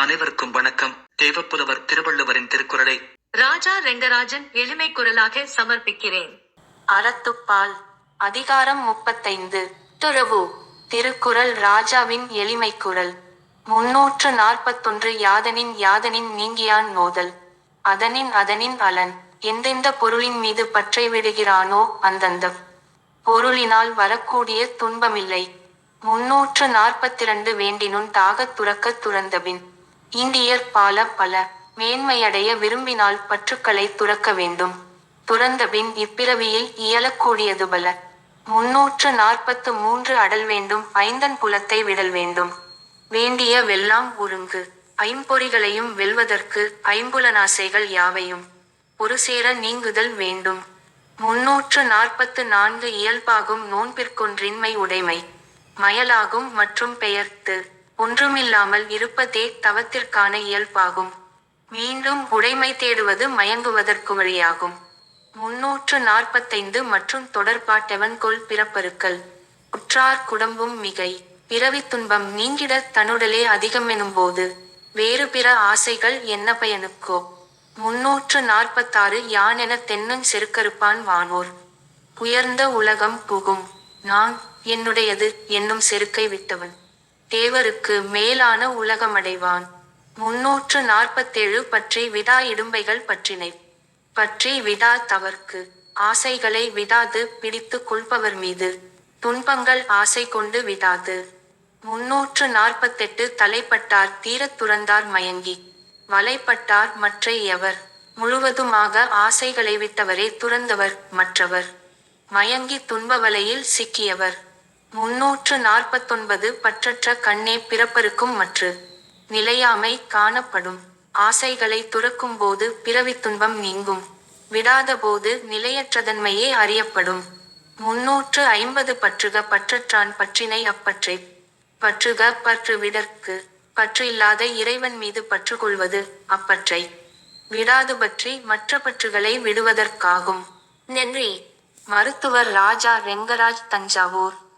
அனைவருக்கும் வணக்கம். தேவப்புலவர் திருவள்ளுவரின் திருக்குறளை ராஜா ரெங்கராஜன் எளிமை குரலாக சமர்ப்பிக்கிறேன். அறத்துப்பால் அதிகாரம் முப்பத்தைந்து. துறவு திருக்குறள் ராஜாவின் எளிமை குரல். முன்னூற்று நாற்பத்தொன்று யாதனின் யாதனின் நீங்கியான் நோதல். அதனின் அதனின் அலன் எந்தெந்த பொருளின் மீது பற்றை விடுகிறானோ அந்தந்த பொருளினால் வரக்கூடிய துன்பமில்லை. முன்னூற்று நாற்பத்திரண்டு வேண்டினும் தாகத் துறக்கத் துறந்தபின். இந்தியர் பால பல மேன்மையடைய விரும்பினால் பற்றுக்களை துறக்க வேண்டும். துறந்தபின் இப்பிறவியில் இயலக்கூடியது பல. முன்னூற்று நாற்பத்து மூன்று அடல் வேண்டும் ஐந்தன் புலத்தை விடல் வேண்டும். வேண்டிய வெல்லாம் ஒருங்கு ஐம்பொறிகளையும் வெல்வதற்கு ஐம்புலனாசைகள் யாவையும்? ஒரு சேர நீங்குதல் வேண்டும். முன்னூற்று நாற்பத்து நான்கு இயல்பாகும் நோன்பிற்கொன்றின்மை உடைமை. மயலாகும் மற்றும் பெயர்த்து. ஒன்றுமில்லாமல் இருப்பதே தவத்திற்கான இயல்பாகும். மீண்டும் உடைமை தேடுவது மயங்குவதற்கு வழியாகும். முன்னூற்று நாற்பத்தைந்து மற்றும் தொடர்பாட்டவன் கொல் பிறப்பருக்கள். உற்றார் குடம்பும் மிகை. பிறவி துன்பம் நீங்கிடத் தன்னுடலே அதிகம் வேறு பிற ஆசைகள் என்ன பயனுக்கோ? முன்னூற்று நாற்பத்தாறு யானென தென்னன் செருக்கறுப்பான் வானோர். உயர்ந்த உலகம் புகும். நான் என்னுடையது என்னும் செருக்கை விட்டவன். தேவருக்கு மேலான உலகமடைவான். முன்னூற்று நாற்பத்தேழு பற்றி விடா இடும்பைகள் பற்றினை. பற்றி விடா தவர்க்கு. ஆசைகளை விடாது பிடித்து கொள்பவர் மீது. துன்பங்கள் ஆசை கொண்டு விடாது முன்னூற்று நாற்பத்தெட்டு தலைப்பட்டார் தீரத் துறந்தார் மயங்கி. வலைப்பட்டார் மற்ற எவர். முழுவதுமாக ஆசைகளை விட்டவரே துறந்தவர் மற்றவர். மயங்கி துன்ப வலையில் சிக்கியவர். முன்னூற்று நாற்பத்தொன்பது பற்றற்ற கண்ணே பிறப்பருக்கும் மற்ற. நிலையாமை காணப்படும். ஆசைகளை துறக்கும் போது பிறவித் துன்பம் நீங்கும். விடாத போது நிலையற்றதன்மையே அறியப்படும். முன்னூற்று ஐம்பது பற்றுக பற்றற்றான் பற்றினை அப்பற்றை. பற்றுக பற்று விடற்கு பற்று இல்லாத இறைவன் மீது பற்று கொள்வது அப்பற்றை. விடாது பற்றி மற்ற பற்றுகளை விடுவதற்காகும். நன்றி. மருத்துவர் ராஜா ரெங்கராஜ் தஞ்சாவூர்.